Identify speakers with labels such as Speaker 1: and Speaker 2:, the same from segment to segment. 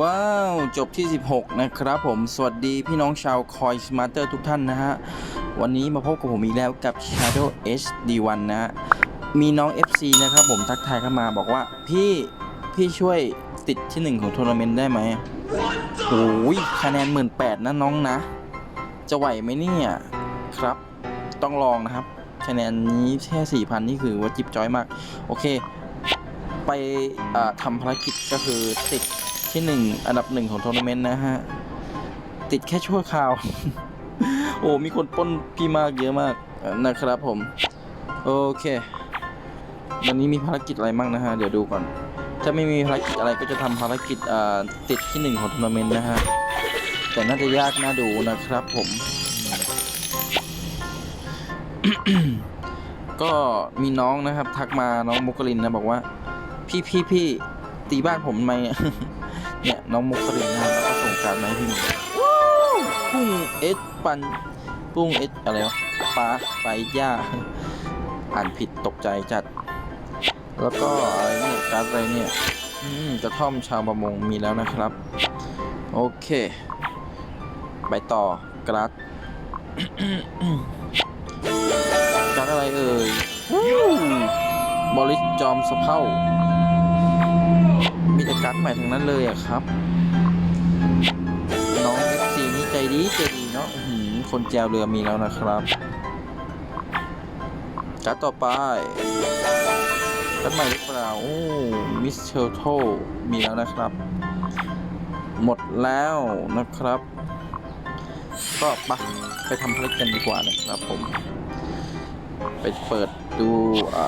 Speaker 1: ว้าว จบที่ 16 นะครับผม สวัสดีพี่น้องชาวคอยสมาร์เตอร์ทุกท่านนะฮะ วันนี้มาพบกับผมอีกแล้วกับ Shadow HD1 นะฮะ มีน้อง FC นะครับผมทักทายเข้ามาบอกว่า พี่พี่ช่วยติดที่ 1 ของทัวร์นาเมนต์ได้ไหมโอ้ยคะแนน 1 8ื่นนะน้องนะ จะไหวไหมเนี่ย ครับ ต้องลองนะครับ คะแนนนี้แค่4,000 นี่คือว่าจิบจ้อยมาก โอเค ไปทำภารกิจก็คือติด ที่หนึ่งอันดับหนึ่งของทัวร์นาเมนต์นะฮะ ติดแค่ชั่วคราว โอ้ มีคนป้นพี่มากเยอะมากนะครับผม โอเค วันนี้มีภารกิจอะไรบ้างนะฮะ เดี๋ยวดูก่อน ถ้าไม่มีภารกิจอะไรก็จะทำภารกิจติดที่หนึ่งของทัวร์นาเมนต์นะฮะ แต่น่าจะยากน่าดูนะครับผมก็มีน้องนะครับ ทักมาน้องมุกลินนะ บอกว่า พี่พี่พี่ตีบ้านผมทำไม เนี่ยน้องมุกลินนะแล้วก็ส่งการดมาให้พี่หนุ่มปุ้งเอสปันปุ้งเอสอะไรวะปลาไปย่าอ่านผิดตกใจจัด แล้วก็อะไรเนี่ยการดอะไรเนี่ยอืมกระท่อมชาวประมงมีแล้วนะครับ โอเค ไปต่อกราดการดอะไรเอ่ยบริสจอมสะเพร่า มีแต่การ์ดใหม่ทั้งนั้นเลยอะครับ น้อง FC นี่ใจดีใจดีเนาะอื้อหือคนแจวเรือมีแล้วนะครับการ์ดต่อไปการ์ดใหม่หรือเปล่าโอ้มิสเชลโทมีแล้วนะครับ หมดแล้วนะครับ ก็ไปะไปทำภารกิจกันดีกว่านะครับผม ไปเปิดดูอ่า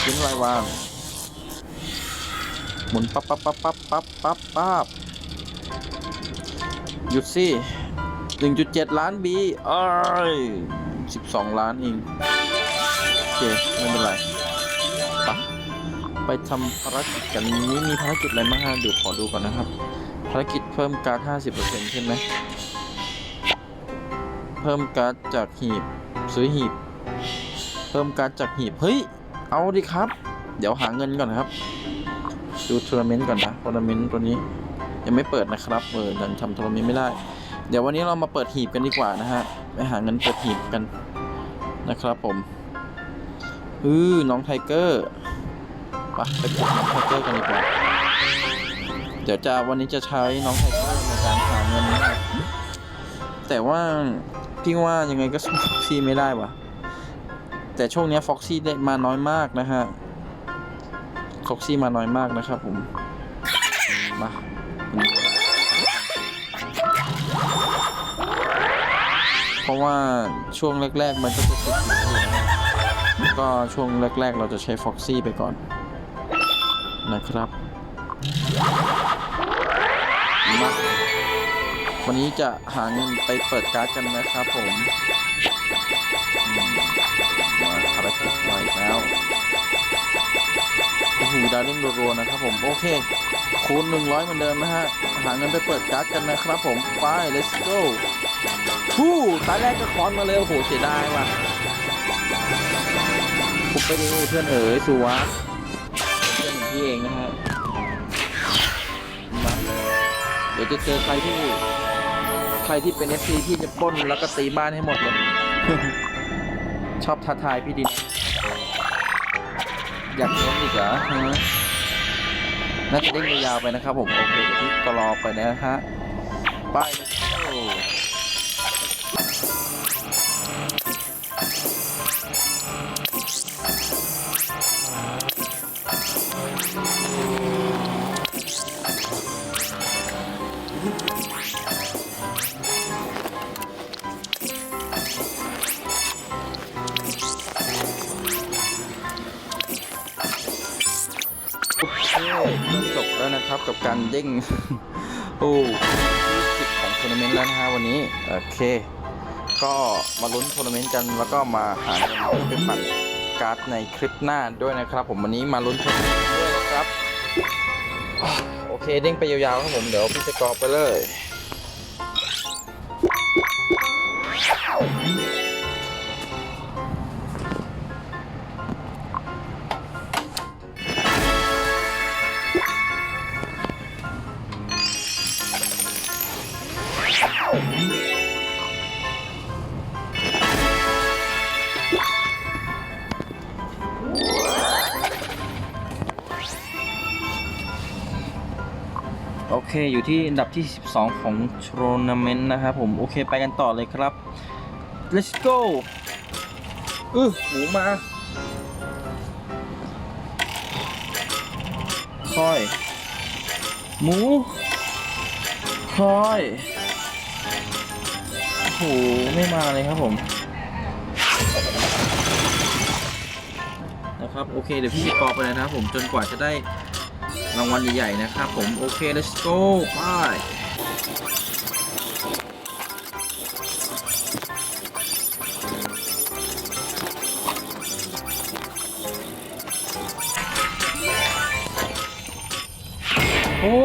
Speaker 1: ชิ้นรายว่าง มุนปั๊บปั๊บปั๊บปั๊บปั๊บปั๊บปั๊บหยุดสิ1.7ล้านบีเอ้ย12ล้านเองโอเคไม่เป็นไรไปะไปทำภารกิจกันนี้มีภารกิจอะไรบ้างฮะเดี๋ยวขอดูก่อนนะครับ ภารกิจเพิ่มการ์ด50%ใช่ไหมเพิ่มการ์ดจากหีบซื้อหีบ เพิ่มการ์ดจากหีบ เฮ้ย เอาดิครับ เดี๋ยวหาเงินก่อนครับ ดูทัวร์เมนต์ก่อนนะทัวร์เมนต์ตัวนี้ยังไม่เปิดนะครับเออยังทำทัวร์เมนต์ไม่ได้ เดี๋ยววันนี้เรามาเปิดหีบกันดีกว่านะฮะไปหาเงินเปิดหีบกันนะครับผมอือน้องไทเกอร์ไปไปเปิดน้องไทเกอร์กันดีกว่าเดี๋ยวจะวันนี้จะใช้น้องไทเกอร์ในการหาเงินนะครับแต่ว่าพี่ว่ายังไงก็สู้ฟ็อกซี่ไม่ได้วะแต่ช่วงนี้ฟ็อกซี่ได้มาน้อยมากนะฮะ ฟ็อกซี่มาน้อยมากนะครับผม มาเพราะว่าช่วงแรก ๆ มันก็จะติดอยู่แล้วก็ช่วงแรก ๆ เราจะใช้ฟ็อกซี่ไปก่อน นะครับมา วันนี้จะหาเงินไปเปิดการ์ดกันนะครับผมมาภารกิจมาอีกแล้วโอ้โหดาวเด้งรัวๆนะครับผมโอเค คูณ 100 เหมือนเดิมนะฮะ หาเงินไปเปิดการ์ดกันนะครับผม ไป let's go ฮู้ตาแรกก็คอนมาเลยโอ้โหเสียดายว่ะคุบไปดิเพื่อนเอ๋ยสุวัสเพื่อนของพี่เองนะฮะมาเดี๋ยวจะเจอใครที่ ใครที่เป็น FC ที่จะปล้นแล้วก็ตีบ้านให้หมดเลย ชอบท้าทายพี่ดิน อยากโดนอีกเหรอฮะน่าจะเล่นยาวๆไปนะครับผม โอเคเดี๋ยวพี่ก็รอไปนะฮะ ไป เด้งโอ้สิบของทัวร์นาเมนต์แล้วนะฮะวันนี้ โอเค ก็มาลุ้นทัวร์นาเมนต์กันแล้วก็มาหาเงินเพื่อไปปั่นการ์ดในคลิปหน้าด้วยนะครับ ผมวันนี้มาลุ้นทัวร์นาเมนต์ด้วยนะครับโอเคเด้งไปยาวๆครับผมเดี๋ยวพี่จะกรอบไปเลย เคอยู่ที่อันดับที่ 12 ของโทรนาเมนต์นะครับผมโอเคไปกันต่อเลยครับ let's go อือหมูมา คอย หมู คอยโอ้โหไม่มาเลยครับผม นะครับ โอเค เดี๋ยวพี่กอกไปเลยนะครับผมจนกว่าจะได้ รางวัลใหญ่ๆนะครับผม โอเค let's go ไปโอ้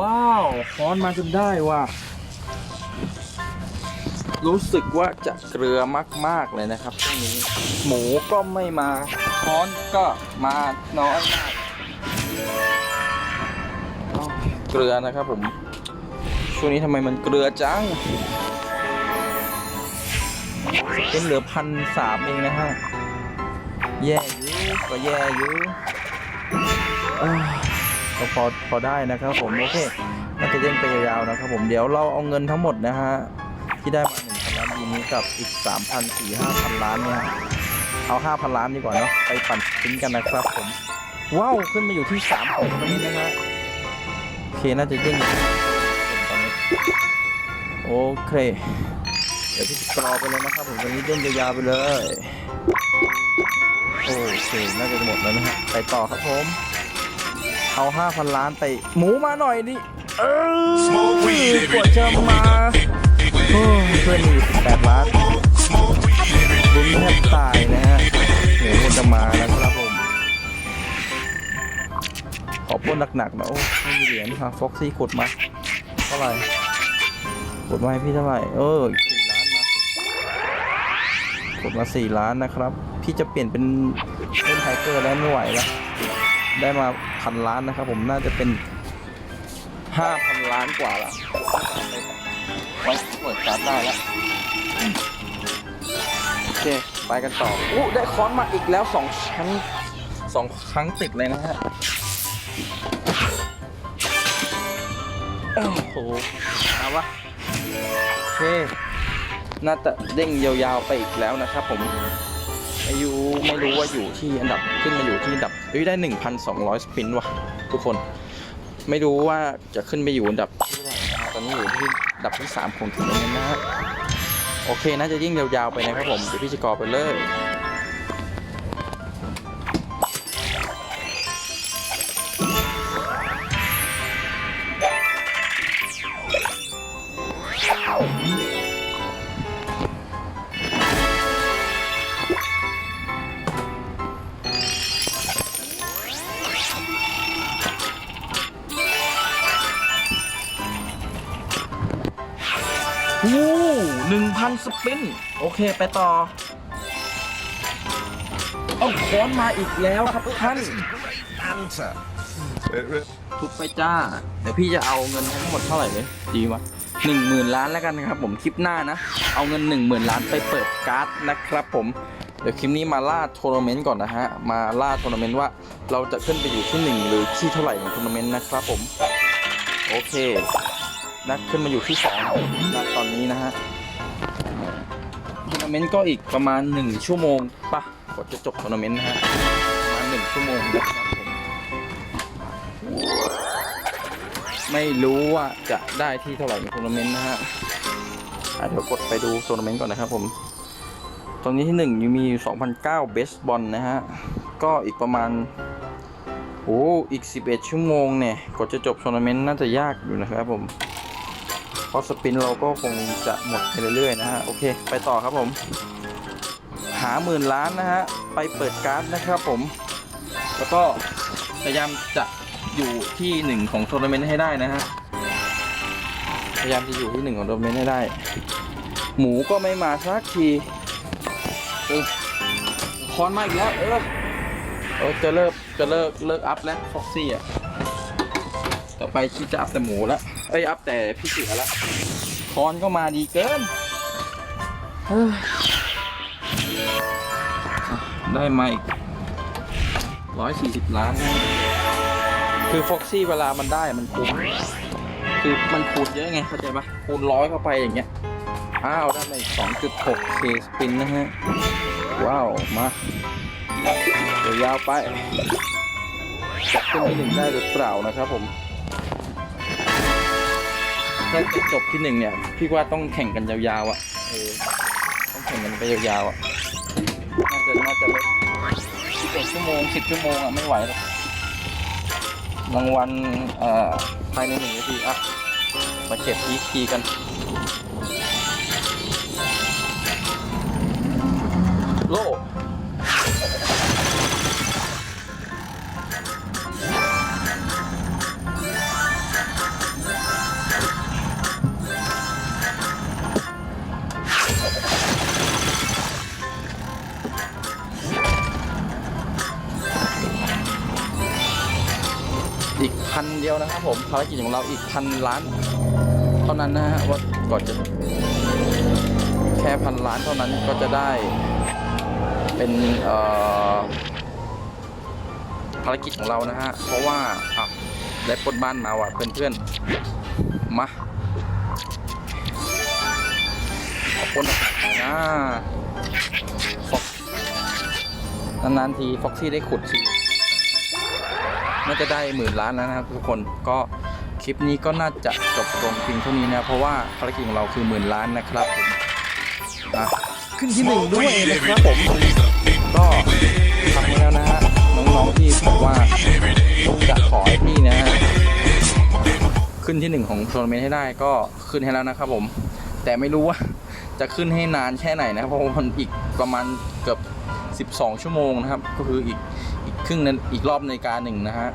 Speaker 1: ว้าวค้อนมาจนได้ว่ะ รู้สึกว่าจะเกลือมาก ๆ เลยนะครับช่วงนี้ หมูก็ไม่มาค้อนก็มาน้อยมาก เกลือนะครับผมช่วงนี้ทำไมมันเกลือจังเป็นเหลือพันสามเองนะฮะ แย่อยู่ก็แย่อยู่เอ้ยก็พอพอได้นะครับผม โอเคน่าจะเด้งไปยาวๆนะครับผมเดี๋ยวเราเอาเงินทั้งหมดนะฮะ ที่ได้มาหนึ่งพันล้านยีนี้กับอีกสามพันสี่ห้าพันล้านเนี่ยเอาห้าพันล้านดีกว่าเนาะไปปั่นทิ้งกันนะครับผม ว้าว ขึ้นมาอยู่ที่สามของนี้นะฮะ เคน่าจะเด้งอยู่ตอนนี้โอเค เดี๋ยวพี่กรอไปเลยนะครับผมตรงนี้เด้งยาวๆไปเลย โอเคน่าจะหมดแล้วนะฮะไปต่อครับผม เอาห้าพันล้านไปหมูมาหน่อยดิเออกว่าจะมาโอ้ยเพื่อนมีแปดล้านลุ้นแทบตายนะฮะหมูมันจะมานะครับผม ปนหนักๆนะโอ้ไม่มีเหรียญค่ะฟ็อกซี่ขุดมาเท่าไหร่ขุดมาให้พี่เท่าไหร่ เออกสี่ล้านมาขุดมาสี่ล้านนะครับ พี่จะเปลี่ยนเป็นเล่นไทเกอร์แล้วไม่ไหวแล้วได้มาพันล้านนะครับ ผมน่าจะเป็นห้าพันล้านกว่าละไว้เปิดการ์ดได้แล้วโอเคไปกันต่ออู้ได้ค้อนมาอีกแล้วสองชั้นสองครั้งติดเลยนะฮะ โอ้โหมาวะโอเคน่าจะเด้งยาวๆไปอีกแล้วนะครับผมอายุไม่รู้ว่าอยู่ที่อันดับขึ้นมาอยู่ที่อันดับเฮ้ยได้ 1,200 สปินว่ะทุกคน ไม่รู้ว่าจะขึ้นไปอยู่อันดับที่เท่าไหร่นะตอนนี้อยู่ที่อันดับที่ 3 ของถึงนี้นะฮะโอเคน่าจะยิ่งยาวๆไปนะครับผมเดี๋ยวพี่จะกอไปเลย หนึ่งพันสปิน โอเคไปต่อ เอาค้อนมาอีกแล้วครับท่าน
Speaker 2: answer.
Speaker 1: ทุบไปจ้า เดี๋ยวพี่จะเอาเงินทั้งหมดเท่าไหร่เลยดีวะหนึ่งหมื่นล้านแล้วกันนะครับ ผมคลิปหน้านะ เอาเงินหนึ่งหมื่นล้านไปเปิดการ์ดนะครับผม เดี๋ยวคลิปนี้มาล่าทัวร์นาเมนต์ก่อนนะฮะ มาล่าทัวร์นาเมนต์ว่าเราจะขึ้นไปอยู่ที่หนึ่งหรือที่เท่าไหร่ของทัวร์นาเมนต์นะครับผม โอเค นักขึ้นมาอยู่ที่สองณตอนนี้นะฮะทัวร์นาเมนต์ก็อีกประมาณ 1 ชั่วโมงปะกว่าจะจบทัวร์นาเมนต์นะฮะประมาณ1ชั่วโมงนะครับผมไม่รู้ว่าจะได้ที่เท่าไหร่ในทัวร์นาเมนต์นะฮะเดี๋ยวกดไปดูทัวร์นาเมนต์ก่อนนะครับผมตอนนี้ที่หนึ่งยังมีอยู่2009เบสบอลนะฮะ ก็อีกประมาณโอ้อีก 11 ชั่วโมงเนี่ยกว่าจะจบทัวร์นาเมนต์น่าจะยากอยู่นะครับผม เพราะสปินเราก็คงจะหมดไปเรื่อยๆนะฮะ โอเค ไปต่อครับผม หาหมื่นล้านนะฮะ ไปเปิดการ์ดนะครับผม แล้วก็พยายามจะอยู่ที่หนึ่งของทัวร์นาเมนต์ให้ได้นะฮะ พยายามจะอยู่ที่หนึ่งของทัวร์นาเมนต์ให้ได้ หมูก็ไม่มาสักทีเออคอนมาอีกแล้วเออเออจะเลิกจะเลิกเลิกอัพแล้วฟ็อกซี่อะ ต่อไปที่จะอัพแต่หมูแล้ว เอ้ยอัพแต่พี่เสือแล้วคอนก็มาดีเกินเฮ้ยอะได้มาอีกร้อยสี่สิบล้านนะคือฟ็อกซี่เวลามันได้มันคุ้มคือมันคูณเยอะไงเข้าใจปะคูณร้อยเข้าไปอย่างเงี้ย อ้าวได้มาอีก2.6 K สปินนะฮะ ว้าว มาเดี๋ยวยาวไปจะขึ้นที่หนึ่งได้หรือเปล่านะครับผม ถ้าจะจบที่หนึ่งเนี่ย พี่ว่าต้องแข่งกันยาวๆอะเออต้องแข่งกันไปยาวๆอะน่าจะน่าจะไม่สิบเอ็ดชั่วโมงสิบชั่วโมงอะไม่ไหวหรอกรางวัลเอ่อภายในหนึ่งนาทีอะมาเก็บทีคีกัน ภารกิจของเราอีกพันล้าน เท่านั้นนะฮะว่าก่อนจะแค่พันล้านเท่านั้นก็จะได้เป็นภารกิจของเรานะฮะ เพราะว่าอะได้ปล้นบ้านมาว่ะเพื่อนๆ มาขอปล้นอ่าฟ็อกนานๆทีฟ็อกซี่ได้ขุดทีน่าจะได้หมื่นล้านแล้วนะครับทุกคนก็ คลิปนี้ก็น่าจะจบลงเพียงเท่านี้นะ เพราะว่าภารกิจของเราคือหมื่นล้านนะครับผมอะขึ้นที่หนึ่งด้วยนะครับผม ก็ทำไปแล้วนะฮะ น้องๆที่บอกว่าจะขอให้พี่นะฮะ ขึ้นที่หนึ่งของทัวร์นาเมนต์ให้ได้ก็ขึ้นให้แล้วนะครับผม แต่ไม่รู้ว่าจะขึ้นให้นานแค่ไหนนะเพราะว่ามันอีกประมาณเกือบ 12 ชั่วโมงนะครับ ก็คืออีกอีกครึ่งนั้นอีกรอบนาฬิกาหนึ่งนะฮะ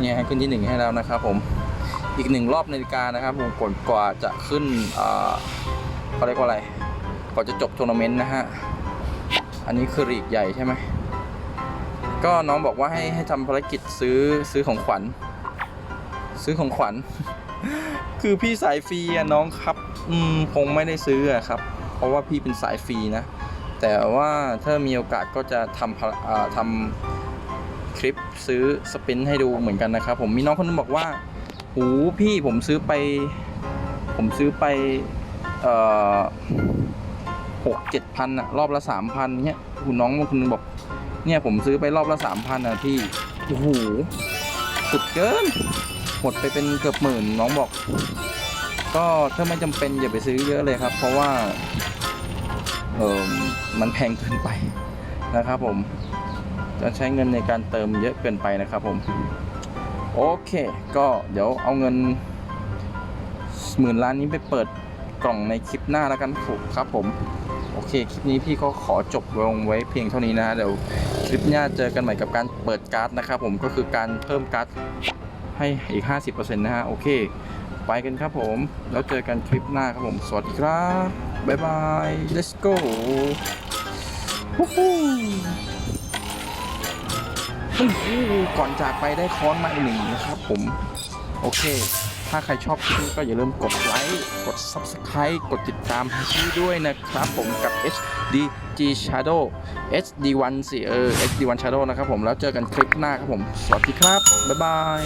Speaker 1: เนี่ยให้ขึ้นที่หนึ่งให้แล้วนะครับผม อีกหนึ่งรอบนาฬิกานะครับผมกว่ากว่าจะขึ้นเขาเรียกว่าอะไรก่อนจะจบทัวร์นาเมนต์นะฮะอันนี้คือรีกใหญ่ใช่ไหมก็น้องบอกว่าให้ให้ทำภารกิจซื้อซื้อของขวัญ ซื้อของขวัญ คือพี่สายฟรีอะน้องครับอืมคงไม่ได้ซื้ออะครับ เพราะว่าพี่เป็นสายฟรีนะ แต่ว่าถ้ามีโอกาสก็จะทำทำคลิปซื้อสปินให้ดูเหมือนกันนะครับ ผมมีน้องคนนึงบอกว่า หูพี่ผมซื้อไป ผมซื้อไปเอ่อหกเจ็ดพันอะรอบละสามพันเนี้ยคุณน้องบางคนบอก เนี่ยผมซื้อไปรอบละสามพันอะพี่โอ้โหสุดเกิน หมดไปเป็นเกือบหมื่นน้องบอก ก็ถ้าไม่จำเป็นอย่าไปซื้อเยอะเลยครับ เพราะว่าเออมันแพงเกินไปนะครับผมจะใช้เงินในการเติมเยอะเกินไปนะครับผม โอเค ก็เดี๋ยวเอาเงินหมื่นล้านนี้ไปเปิดกล่องในคลิปหน้าแล้วกันครับผม โอเค คลิปนี้พี่ก็ขอจบลงไว้เพียงเท่านี้นะเดี๋ยวคลิปหน้าเจอกันใหม่กับการเปิดการ์ดนะครับผมก็คือการเพิ่มการ์ดให้อีก 50%นะฮะโอเค ไปกันครับผม แล้วเจอกันคลิปหน้าครับผม สวัสดีครับ บ๊ายบาย let's go ฮู้ฮู้ ก่อนจากไปได้ค้อนมาอีกหนึ่งนะครับผม โอเค ถ้าใครชอบคลิปก็อย่าลืมกดไลค์กด Subscribe กดติดตามให้พี่ด้วยนะครับผมกับ HDG Shadow HD1 สิเออ HD1 Shadow นะครับผมแล้วเจอกันคลิปหน้าครับผม สวัสดีครับ บ๊ายบาย